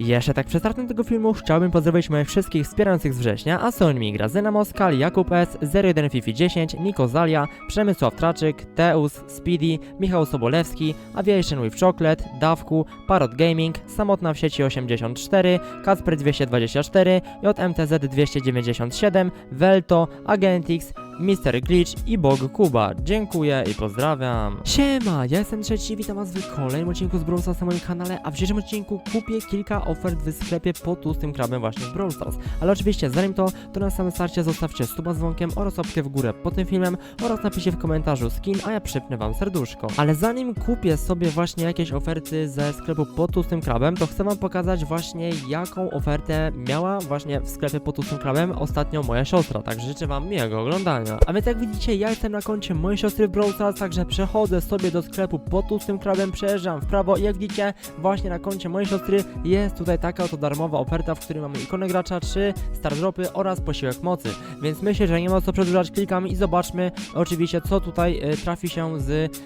Jeszcze tak przed startem tego filmu chciałbym pozdrowić moich wszystkich wspierających z września, a są nimi Grazyna Moskal, Jakub S, 01 Fifi 10, Niko Zalia, Przemysław Traczyk, Teus, Speedy, Michał Sobolewski, Aviation with Chocolate, Dawku, Parrot Gaming, Samotna w sieci 84, Kacper 224, JMTZ 297, Velto, Agentix, Mr. Glitch i Bog Kuba. Dziękuję i pozdrawiam. Siema, ja jestem trzeci, witam was w kolejnym odcinku z Brawl Stars na moim kanale, a w dzisiejszym odcinku kupię kilka ofert w sklepie po tłustym krabem właśnie w Brawl Stars. Ale oczywiście, zanim to, to na samym starcie zostawcie suba z dzwonkiem oraz łapkę w górę pod tym filmem oraz napiszcie w komentarzu skin, a ja przypnę wam serduszko. Ale zanim kupię sobie właśnie jakieś oferty ze sklepu po tłustym krabem, to chcę wam pokazać właśnie jaką ofertę miała właśnie w sklepie po tłustym krabem ostatnio moja siostra, także życzę wam miłego oglądania. A więc jak widzicie, ja jestem na koncie mojej siostry w Brawl Stars, także przechodzę sobie do sklepu po tłustym krabem, przejeżdżam w prawo i jak widzicie, właśnie na koncie mojej siostry jest tutaj taka oto darmowa oferta, w której mamy ikonę gracza, 3 star dropy oraz posiłek mocy. Więc myślę, że nie ma co przedłużać, klikamy i zobaczmy oczywiście co tutaj e, trafi się z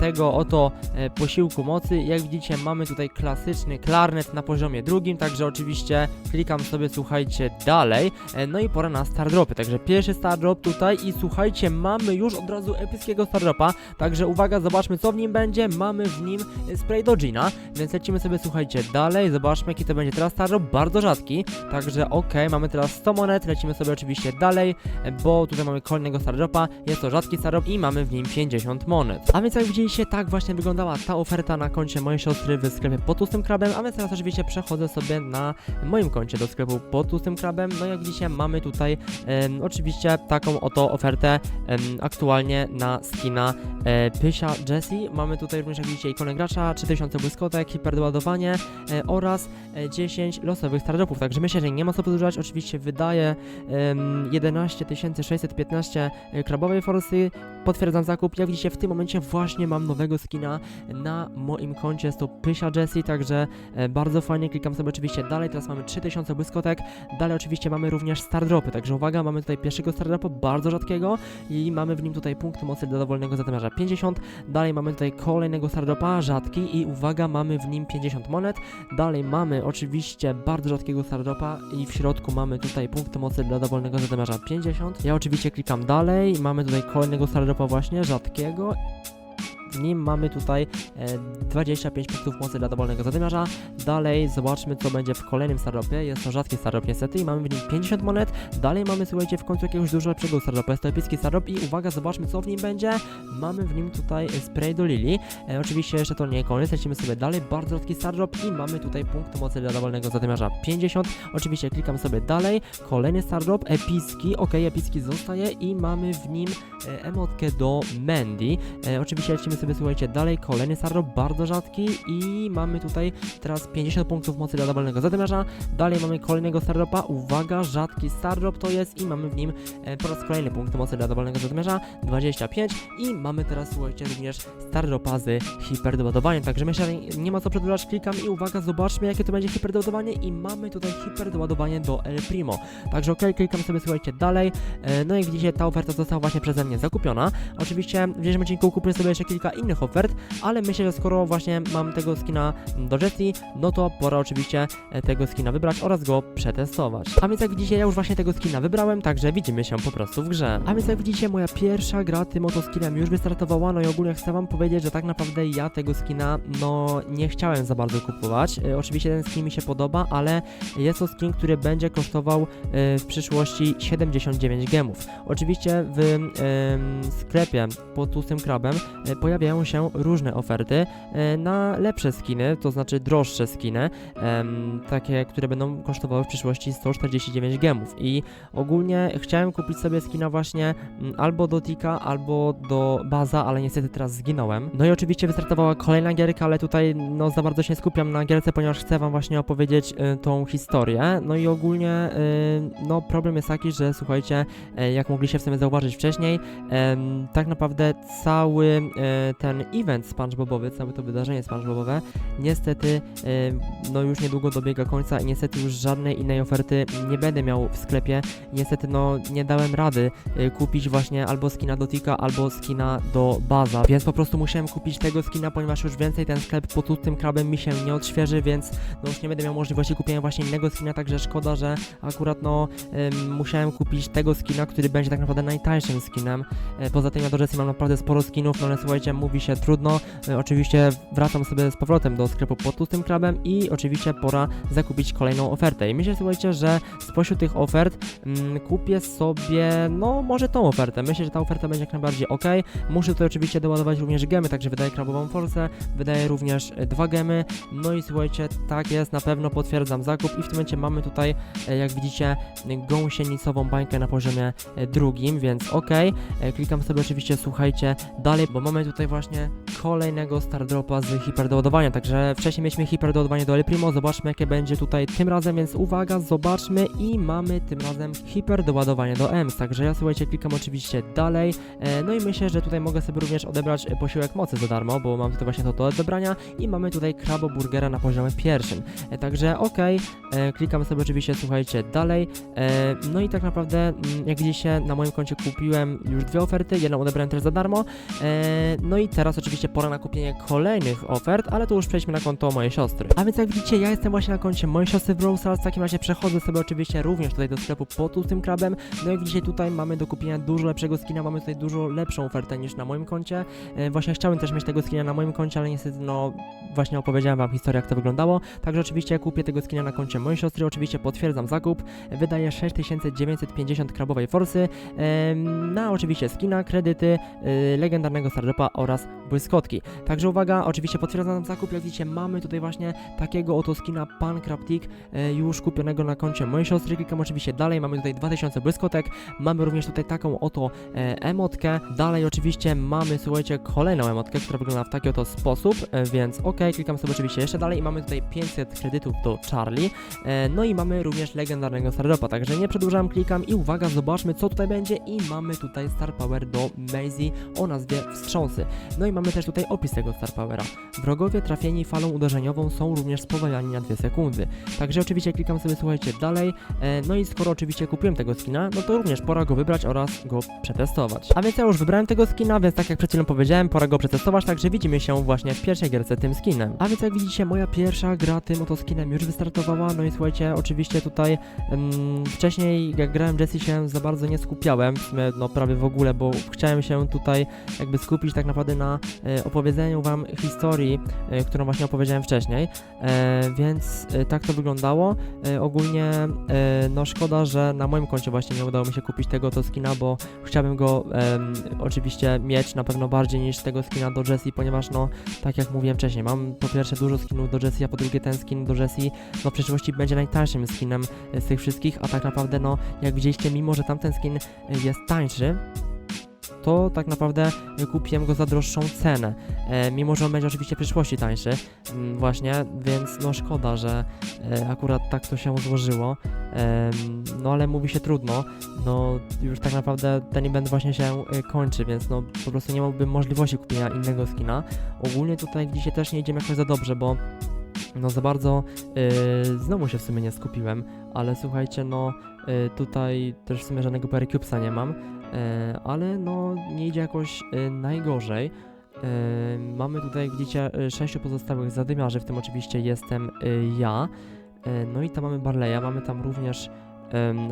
tego oto e, posiłku mocy. Jak widzicie, mamy tutaj klasyczny klarnet na poziomie drugim, także oczywiście klikam sobie, słuchajcie, dalej. E, No i pora na star dropy, także pierwszy star drop tutaj i słuchajcie, mamy już od razu epickiego star dropa, także uwaga, zobaczmy co w nim będzie. Mamy w nim e, spray do Gina, więc lecimy sobie, słuchajcie, dalej, zobaczmy jaki to będzie teraz star drop, bardzo rzadki, także okej, mamy teraz 100 monet, lecimy sobie oczywiście dalej, e, bo tutaj mamy kolejnego star dropa, jest to rzadki star drop i mamy w nim 50 monet. A więc jak widzieliście, tak właśnie wyglądała ta oferta na koncie mojej siostry w sklepie pod tłustym krabem, a więc teraz oczywiście przechodzę sobie na moim koncie do sklepu pod tłustym krabem, no jak widzicie mamy tutaj em, oczywiście taką oto ofertę aktualnie na skina e, Pysia Jessie, mamy tutaj również jak widzicie ikonę gracza, 3000 błyskotek, hiperdoładowanie e, oraz e, 10 losowych stardropów, także myślę, że nie ma co przedłużać, oczywiście wydaje em, 11 615 e, krabowej forsy, potwierdzam zakup, jak widzicie w tym momencie właśnie mam nowego skina na moim koncie, jest to Pysia Jessie, także e, bardzo fajnie, klikam sobie oczywiście dalej, teraz mamy 3000 błyskotek, dalej oczywiście mamy również stardropy, także uwaga, mamy tutaj pierwszego stardropa, bardzo rzadkiego i mamy w nim tutaj punkty mocy dla dowolnego zadymiarza 50, dalej mamy tutaj kolejnego stardropa, rzadki i uwaga, mamy w nim 50 monet, dalej mamy oczywiście bardzo rzadkiego stardropa i w środku mamy tutaj punkty mocy dla dowolnego zadymiarza 50, ja oczywiście klikam dalej, mamy tutaj kolejnego stardropa właśnie, rzadkiego nim mamy tutaj e, 25 punktów mocy dla dowolnego zadymiarza. Dalej zobaczmy co będzie w kolejnym stardropie. Jest to rzadki stardrop niestety i mamy w nim 50 monet. Dalej mamy słuchajcie w końcu jakiegoś dużo lepszego stardropa. Jest to epicki stardrop i uwaga zobaczmy co w nim będzie. Mamy w nim tutaj e, spray do Lili. E, oczywiście jeszcze to nie koniec, lecimy sobie dalej. Bardzo rzadki stardrop i mamy tutaj punkt mocy dla dowolnego zadymiarza 50. Oczywiście klikam sobie dalej. Kolejny stardrop epicki. Ok, epicki zostaje i mamy w nim e, emotkę do Mandy. E, oczywiście lecimy sobie, słuchajcie, dalej. Kolejny stardrop, bardzo rzadki i mamy tutaj teraz 50 punktów mocy dla dowolnego zadymiarza. Dalej mamy kolejnego stardropa. Uwaga, rzadki stardrop to jest i mamy w nim e, po raz kolejny punkt mocy dla dowolnego zadymiarza 25 i mamy teraz, słuchajcie, również stardropa z hiperdoładowaniem. Także myślę, że nie ma co przedłużać, klikam i uwaga, zobaczmy jakie to będzie hiperdoładowanie i mamy tutaj hiperdoładowanie do El Primo. Także ok, klikam sobie, słuchajcie, dalej. E, No jak widzicie, ta oferta została właśnie przeze mnie zakupiona. Oczywiście w dzisiejszym odcinku kupię sobie jeszcze kilka innych ofert, ale myślę, że skoro właśnie mam tego skina do Jessie, no to pora oczywiście e, tego skina wybrać oraz go przetestować. A więc jak widzicie, ja już właśnie tego skina wybrałem, także widzimy się po prostu w grze. A więc jak widzicie, moja pierwsza gra tym oto skinem już wystartowała, no i ogólnie chcę wam powiedzieć, że tak naprawdę ja tego skina, no nie chciałem za bardzo kupować. E, oczywiście ten skin mi się podoba, ale jest to skin, który będzie kosztował e, w przyszłości 79 gemów. Oczywiście w em, sklepie pod tłustym krabem e, pojawiają się różne oferty e, na lepsze skiny, to znaczy droższe skiny, takie, które będą kosztowały w przyszłości 149 gemów. I ogólnie chciałem kupić sobie skina właśnie mm, albo do Tika, albo do Baza, ale niestety teraz zginąłem. No i oczywiście wystartowała kolejna gierka, ale tutaj no za bardzo się skupiam na gierce, ponieważ chcę wam właśnie opowiedzieć y, tą historię. No i ogólnie y, no problem jest taki, że słuchajcie, e, jak mogliście w sumie zauważyć wcześniej, tak naprawdę cały, e, ten event SpongeBobowy, całe to wydarzenie SpongeBobowe, niestety e, no już niedługo dobiega końca i niestety już żadnej innej oferty nie będę miał w sklepie. Niestety no nie dałem rady e, kupić właśnie albo skina do Tika, albo skina do Baza, więc po prostu musiałem kupić tego skina, ponieważ już więcej ten sklep pod tłustym krabem mi się nie odświeży, więc no już nie będę miał możliwości kupienia właśnie innego skina, także szkoda, że akurat no musiałem kupić tego skina, który będzie tak naprawdę najtańszym skinem. E, poza tym ja do Jessie mam naprawdę sporo skinów, no ale słuchajcie, mówi się trudno. E, oczywiście wracam sobie z powrotem do sklepu pod tłustym krabem i oczywiście pora zakupić kolejną ofertę. I myślę, słuchajcie, że spośród tych ofert mm, kupię sobie, no może tą ofertę. Myślę, że ta oferta będzie jak najbardziej ok. Muszę tutaj oczywiście doładować również gemy, także wydaję krabową forsę, wydaję również e, dwa gemy. No i słuchajcie, tak jest, na pewno potwierdzam zakup i w tym momencie mamy tutaj, e, jak widzicie, gąsienicową bańkę na poziomie drugim, więc ok. Klikam sobie oczywiście, słuchajcie, dalej, bo mamy tutaj właśnie kolejnego Stardropa z hiperdoładowania, także wcześniej mieliśmy hiperdoładowanie do El Primo, zobaczmy jakie będzie tutaj tym razem, więc uwaga, zobaczmy i mamy tym razem hiperdoładowanie do EMS, także ja słuchajcie, klikam oczywiście dalej, e, no i myślę, że tutaj mogę sobie również odebrać posiłek mocy za darmo, bo mam tutaj właśnie to do odebrania i mamy tutaj kraboburgera na poziomie pierwszym, e, także ok, e, klikam sobie oczywiście, słuchajcie, dalej, e, no i tak naprawdę, mm, jak widzicie, na moim koncie kupiłem już dwie oferty, jedną odebrałem też za darmo, e, no i teraz oczywiście pora na kupienie kolejnych ofert, ale to już przejdźmy na konto mojej siostry. A więc jak widzicie, ja jestem właśnie na koncie mojej siostry w Brawl w takim razie przechodzę sobie oczywiście również tutaj do sklepu po tłustym krabem, no jak widzicie tutaj mamy do kupienia dużo lepszego skina, mamy tutaj dużo lepszą ofertę niż na moim koncie, e, właśnie chciałem też mieć tego skina na moim koncie, ale niestety no właśnie opowiedziałem wam historię jak to wyglądało, także oczywiście kupię tego skina na koncie mojej siostry, oczywiście potwierdzam zakup, wydaję 6950 krabowej forsy, em, na oczywiście skina, kredyty, y, legendarnego Stardropa oraz błyskotki. Także uwaga, oczywiście potwierdzam zakup, jak widzicie mamy tutaj właśnie takiego oto skina Pan Craptik e, już kupionego na koncie mojej siostry, klikam oczywiście dalej, mamy tutaj 2000 błyskotek, mamy również tutaj taką oto e, emotkę, dalej oczywiście mamy, słuchajcie, kolejną emotkę, która wygląda w taki oto sposób, e, więc ok, klikam sobie oczywiście jeszcze dalej i mamy tutaj 500 kredytów do Charlie, no i mamy również legendarnego Stardropa, także nie przedłużam, klikam i uwaga, zobaczmy co tutaj będzie. I mamy tutaj Star Power do Maisie o nazwie Wstrząsy. No i mamy też tutaj opis tego Star Powera. Wrogowie trafieni falą uderzeniową są również spowalniani na 2 sekundy. Także oczywiście klikam sobie, słuchajcie, dalej. E, no i skoro oczywiście kupiłem tego skina, no to również pora go wybrać oraz go przetestować. A więc ja już wybrałem tego skina, więc tak jak przed chwilą powiedziałem, pora go przetestować, także widzimy się właśnie w pierwszej gierce tym skinem. A więc jak widzicie, moja pierwsza gra tym oto skinem już wystartowała, no i słuchajcie, oczywiście tutaj em, wcześniej jak grałem Jessie się za bardzo nie skupiałem, no prawie w ogóle, bo chciałem się tutaj jakby skupić tak naprawdę na e, opowiedzeniu wam historii, e, którą właśnie opowiedziałem wcześniej, e, więc tak to wyglądało. Ogólnie no szkoda, że na moim koncie właśnie nie udało mi się kupić tego to skina, bo chciałbym go oczywiście mieć na pewno bardziej niż tego skina do Jessie, ponieważ no tak jak mówiłem wcześniej, mam po pierwsze dużo skinów do Jessie, a po drugie ten skin do Jessie no w przyszłości będzie najtańszym skinem z tych wszystkich, a tak naprawdę no jak widzieliście, mimo że tamten skin jest tańszy, to tak naprawdę kupiłem go za droższą cenę, e, mimo że on będzie oczywiście w przyszłości tańszy, mm, właśnie, więc no szkoda, że e, akurat tak to się złożyło, no ale mówi się trudno, no już tak naprawdę ten event właśnie się e, kończy, więc no po prostu nie miałbym możliwości kupienia innego skina. Ogólnie tutaj dzisiaj też nie idziemy jakoś za dobrze, bo no za bardzo e, znowu się w sumie nie skupiłem, ale słuchajcie, no tutaj też w sumie żadnego Percubesa nie mam, ale no nie idzie jakoś e, najgorzej. E, mamy tutaj, jak widzicie, e, sześciu pozostałych zadymiarzy, w tym oczywiście jestem e, ja. E, No i tam mamy Barleya, mamy tam również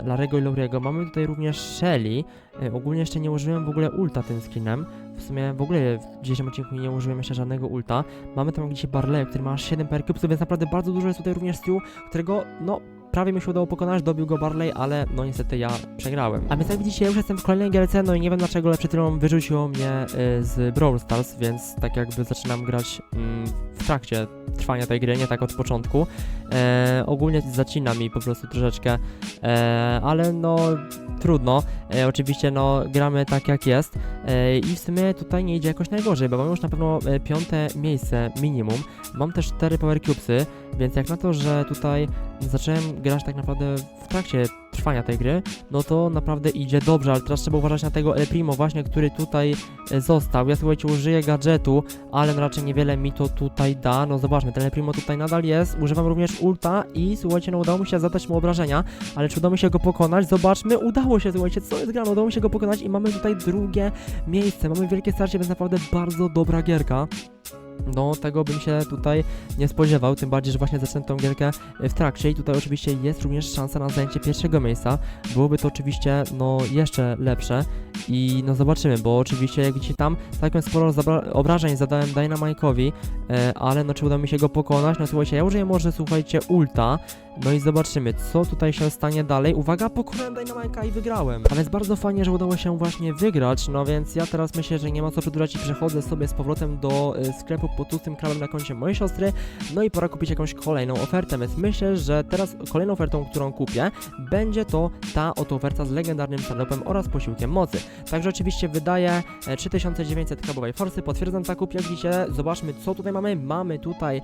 Larego i Lauriego, mamy tutaj również Shelly. E, Ogólnie jeszcze nie użyłem w ogóle ulta tym skinem. W sumie w ogóle w dzisiejszym odcinku nie użyłem jeszcze żadnego ulta. Mamy tam gdzieś Barleya, który ma aż 7 percupsów, więc naprawdę bardzo dużo jest tutaj również Stu, którego no prawie mi się udało pokonać, dobił go Barley, ale no niestety ja przegrałem. A więc jak widzicie, ja już jestem w kolejnej gierce, no i nie wiem dlaczego, ale przed chwilą wyrzuciło mnie y, z Brawl Stars, więc tak jakby zaczynam grać mm, w trakcie trwania tej gry, nie tak od początku. E, ogólnie zacina mi po prostu troszeczkę, e, ale no trudno. E, oczywiście no gramy tak jak jest e, i w sumie tutaj nie idzie jakoś najgorzej, bo mam już na pewno e, piąte miejsce minimum. Mam też 4 Power Cubesy, więc jak na to, że tutaj zacząłem grać tak naprawdę w trakcie trwania tej gry, no to naprawdę idzie dobrze, ale teraz trzeba uważać na tego El Primo właśnie, który tutaj e, został. Ja słuchajcie, użyję gadżetu, ale no raczej niewiele mi to tutaj da. No zobaczmy, ten El Primo tutaj nadal jest. Używam również ulta i słuchajcie, no udało mi się zadać mu obrażenia, ale czy udało mi się go pokonać? Zobaczmy, udało się, słuchajcie, co jest grane, udało mi się go pokonać i mamy tutaj drugie miejsce. Mamy wielkie starcie, więc naprawdę bardzo dobra gierka. No, tego bym się tutaj nie spodziewał, tym bardziej, że właśnie zaczynam tą gierkę e, w trakcie i tutaj oczywiście jest również szansa na zajęcie pierwszego miejsca. Byłoby to oczywiście, no, jeszcze lepsze i no zobaczymy, bo oczywiście jak widzicie tam całkiem sporo obrażeń zadałem Dynamike'owi, e, ale no czy uda mi się go pokonać? No słuchajcie, ja użyję może, słuchajcie, ulta, no i zobaczymy, co tutaj się stanie dalej. Uwaga, pokonałem Dynamike'a i wygrałem. A więc bardzo fajnie, że udało się właśnie wygrać, no więc ja teraz myślę, że nie ma co przedłużać i przechodzę sobie z powrotem do e, sklepu pod tłustym krabem na koncie mojej siostry, no i pora kupić jakąś kolejną ofertę, więc myślę, że teraz kolejną ofertą, którą kupię, będzie to ta oto oferta z legendarnym salopem oraz posiłkiem mocy. Także oczywiście wydaje e, 3900 krabowej forsy, potwierdzam zakup, jak widzicie, zobaczmy co tutaj mamy. Mamy tutaj e,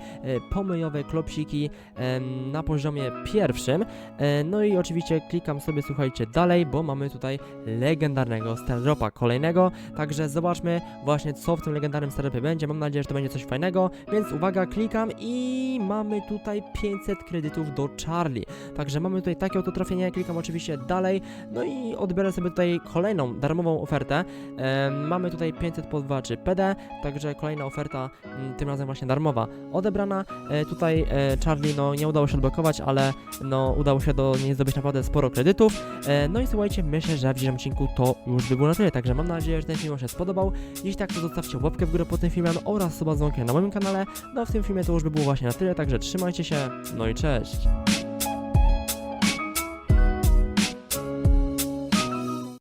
pomyjowe klopsiki em, na poziomie pierwszym, e, no i oczywiście klikam sobie, słuchajcie, dalej, bo mamy tutaj legendarnego Stardropa kolejnego, także zobaczmy właśnie co w tym legendarnym Stardropie będzie, mam nadzieję, że to będzie coś fajnego, więc uwaga, klikam i mamy tutaj 500 kredytów do Charlie, także mamy tutaj takie oto trafienie, klikam oczywiście dalej, no i odbiorę sobie tutaj kolejną darmową ofertę, Em, mamy tutaj 500 podwaczy PD, także kolejna oferta, m, tym razem właśnie darmowa, odebrana. E, tutaj e, Charlie no nie udało się odblokować, ale no udało się do niej zdobyć naprawdę sporo kredytów. E, no i słuchajcie, myślę, że w dzisiejszym odcinku to już by było na tyle, także mam nadzieję, że ten film się spodobał. Jeśli tak, to zostawcie łapkę w górę pod tym filmem oraz suba dzwonkiem na moim kanale. No w tym filmie to już by było właśnie na tyle, także trzymajcie się, no i cześć!